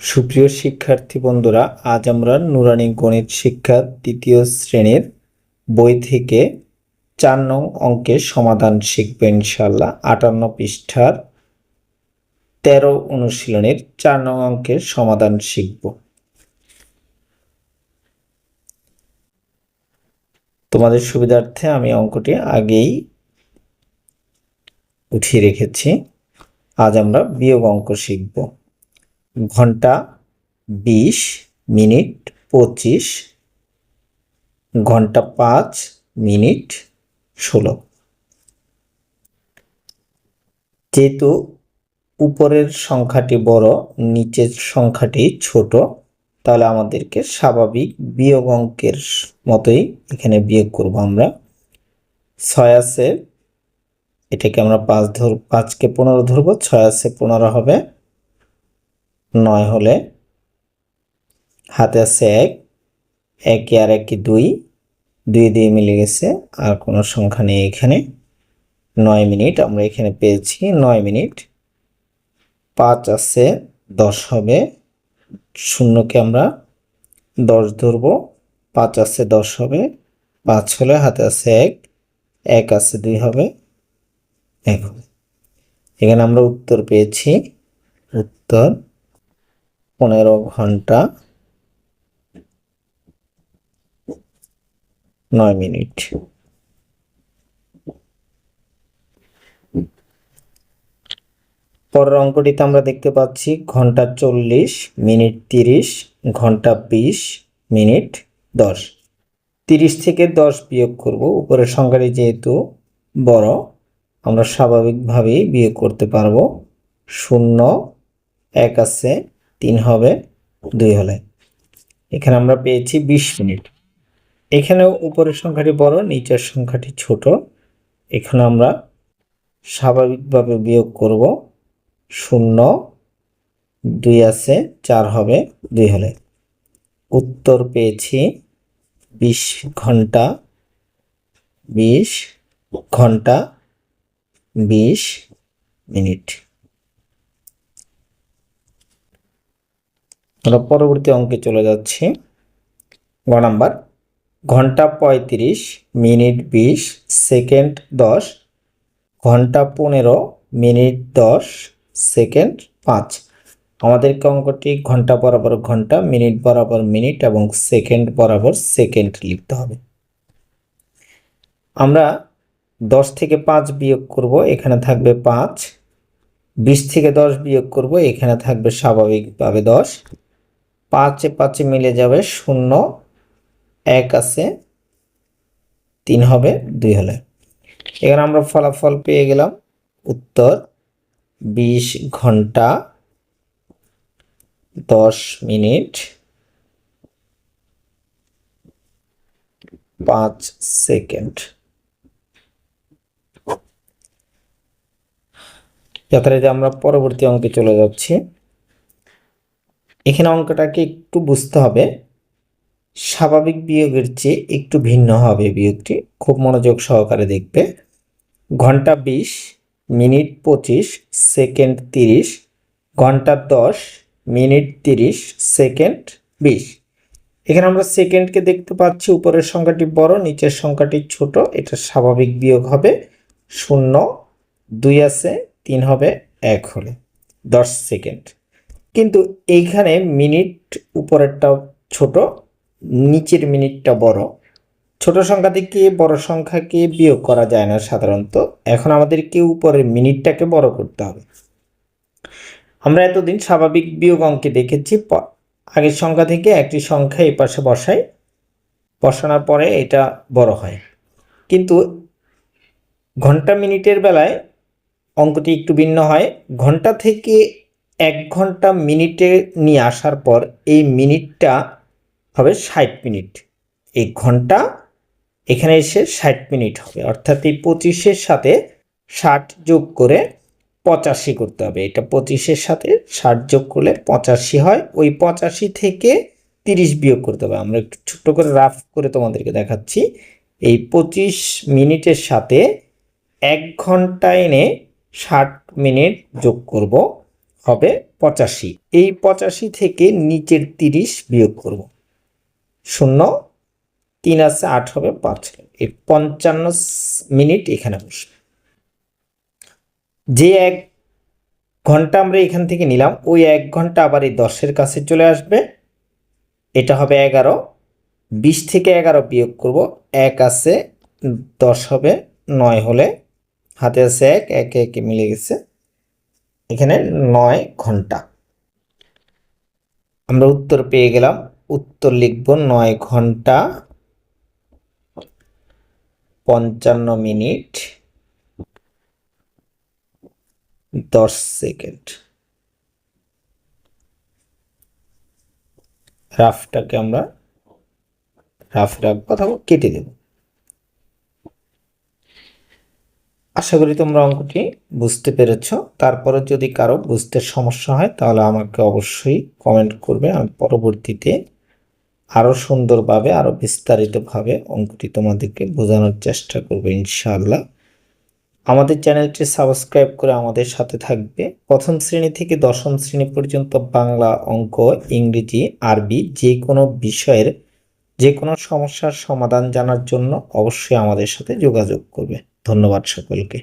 সুপ্রিয় শিক্ষার্থী বন্ধুরা, আজ আমরা নুরানি গণিত শিক্ষা তৃতীয় শ্রেণির বই থেকে চার নং অঙ্কের সমাধান শিখব ইনশাল্লাহ আটান্ন পৃষ্ঠার তেরো অনুশীলনের চার নং অঙ্কের সমাধান শিখব। তোমাদের সুবিধার্থে আমি অঙ্কটি আগেই উঠিয়ে রেখেছি। আজ আমরা বিয়োগ অঙ্ক শিখব। ঘণ্টা, বিশ মিনিট, পঁচিশ। ঘণ্টা, পাঁচ মিনিট, ষোলো। যেহেতু উপরের সংখ্যাটি বড়, নিচের সংখ্যাটি ছোট, তাহলে আমাদেরকে স্বাভাবিক বিয়োগ অঙ্কের মতোই এখানে বিয়োগ করব আমরা। ছয় আছে, এটাকে আমরা পাঁচ ধর পাঁচকে পনেরো ধরবো, ছয় আছে পনেরো হবে। নয় হলে হাতে আছে এক, একে আর একে দুই দুই দিয়ে মিলে গেছে, আর কোনো সংখ্যা নেই এখানে। নয় মিনিট, আমরা এখানে পেয়েছি নয় মিনিট। পাঁচ আছে, দশ হবে। শূন্যকে আমরা দশ ধরব। পাঁচ আছে, দশ হবে। পাঁচ হলে হাতে আছে এক এক আছে, দুই হবে। এক হবে। এখানে আমরা উত্তর পেয়েছি। উত্তর। পনেরো ঘণ্টা নয় মিনিট। পরের অঙ্কটিতে আমরা দেখতে পাচ্ছি ঘণ্টা চল্লিশ মিনিট তিরিশ, ঘণ্টা বিশ মিনিট দশ। তিরিশ থেকে দশ বিয়োগ করব, উপরের সংখ্যাটি যেহেতু বড়, আমরা স্বাভাবিকভাবেই বিয়োগ করতে পারব। শূন্য, এক আছে তিন হবে, দুই হলে। এখানে আমরা পেয়েছি বিশ মিনিট। এখানেও উপরের সংখ্যাটি বড়, নিচের সংখ্যাটি ছোট। এখানে আমরা স্বাভাবিকভাবে বিয়োগ করব, শূন্য, দুই আছে, চার হবে, দুই হলে। উত্তর পেয়েছি বিশ ঘণ্টা বিশ ঘণ্টা, বিশ মিনিট। আমরা পরবর্তী অঙ্কে চলে যাচ্ছি। গ নাম্বার, ঘণ্টা পঁয়ত্রিশ মিনিট বিশ সেকেন্ড দশ, ঘণ্টা পনেরো মিনিট দশ সেকেন্ড পাঁচ। আমাদেরকে অঙ্কটি ঘণ্টা বরাবর ঘণ্টা, মিনিট বরাবর মিনিট এবং সেকেন্ড বরাবর সেকেন্ড লিখতে হবে। আমরা দশ থেকে পাঁচ বিয়োগ করব, এখানে থাকবে পাঁচ। বিশ থেকে দশ বিয়োগ করব, এখানে থাকবে স্বাভাবিকভাবে দশ। পাঁচে পাঁচে মিলে যাবে শূন্য, এক আছে, তিন হবে, দুই হলে। এখানে আমরা ফলাফল পেয়ে গেলাম। উত্তর, বিশ ঘণ্টা দশ মিনিট, পাঁচ সেকেন্ড। যথারীতি আমরা পরবর্তী অঙ্কে চলে যাচ্ছি। এখানে অঙ্কটাকে একটু বুঝতে হবে। স্বাভাবিক বিয়োগের চেয়ে একটু ভিন্ন হবে বিয়োগটি। খুব মনোযোগ সহকারে দেখবে। ঘণ্টা বিশ, মিনিট পঁচিশ, সেকেন্ড তিরিশ, ঘণ্টা দশ, মিনিট তিরিশ, সেকেন্ড বিশ। এখানে আমরা সেকেন্ডকে দেখতে পাচ্ছি, উপরের সংখ্যাটি বড়, নিচের সংখ্যাটি ছোট, এটা স্বাভাবিক বিয়োগ হবে শূন্য, দুই আছে, তিন হবে এক হলে, দশ সেকেন্ড। কিন্তু এইখানে মিনিট উপরেরটাও ছোট, নিচের মিনিটটা বড়। ছোট সংখ্যা থেকে বড় সংখ্যাকে বিয়োগ করা যায় না সাধারণত। এখন আমাদেরকে উপরের মিনিটটাকে বড় করতে হবে। আমরা এতদিন স্বাভাবিক বিয়োগ অঙ্কে দেখেছি আগের সংখ্যা থেকে একটি সংখ্যা এই পাশে বসাই, বসানোর পরে এটা বড় হয়। কিন্তু ঘণ্টা মিনিটের বেলায় অঙ্কটি একটু ভিন্ন হয়। ঘণ্টা থেকে এক ঘণ্টা মিনিটে নিয়ে আসার পর এই মিনিটটা হবে ষাট মিনিট। এই ঘণ্টা এখানে এসে ষাট মিনিট হবে। অর্থাৎ এই পঁচিশের সাথে ষাট যোগ করে পঁচাশি করতে হবে। এটা পঁচিশের সাথে ষাট যোগ করলে পঁচাশি হয়। ওই পঁচাশি থেকে তিরিশ বিয়োগ করতে হবে। আমরা একটু ছোট্ট করে রাফ করে তোমাদেরকে দেখাচ্ছি। এই পঁচিশ মিনিটের সাথে এক ঘণ্টা এনে ষাট মিনিট যোগ করব। হবে পঁচাশি। এই পঁচাশি থেকে নিচের তিরিশ বিয়োগ করব। শূন্য, তিন আছে আট হবে পাঁচ। এই পঞ্চান্ন মিনিট এখানে বসবে যে এক ঘণ্টা আমরা এখান থেকে নিলাম, ওই এক ঘণ্টা আবার এই দশের কাছে চলে আসবে। এটা হবে এগারো। বিশ থেকে এগারো বিয়োগ করব। এক আছে দশ হবে নয় হলে। হাতে আছে এক, একে একে মিলে গেছে এখানে নয় ঘণ্টা। আমরা উত্তর পেয়ে গেলাম। উত্তর লিখব নয় ঘণ্টা পঞ্চান্ন মিনিট দশ সেকেন্ড। রাফটাকে আমরা, রাফ রাফ কথা কেটে দেব। আশা করি তোমরা অঙ্কটি বুঝতে পেরেছ। তারপরে যদি কারও বুঝতে সমস্যা হয়, তাহলে আমাকে অবশ্যই কমেন্ট করবে। আমি পরবর্তীতে আরও সুন্দরভাবে আরও বিস্তারিতভাবে অঙ্কটি তোমাদেরকে বোঝানোর চেষ্টা করব ইনশাআল্লাহ। আমাদের চ্যানেলটি সাবস্ক্রাইব করে আমাদের সাথে থাকবে। প্রথম শ্রেণি থেকে দশম শ্রেণি পর্যন্ত বাংলা অঙ্ক, ইংরেজি, আরবি যে কোনো বিষয়ের যে কোনো সমস্যার সমাধান জানার জন্য অবশ্যই আমাদের সাথে যোগাযোগ করবে। ধন্যবাদ সকলকে।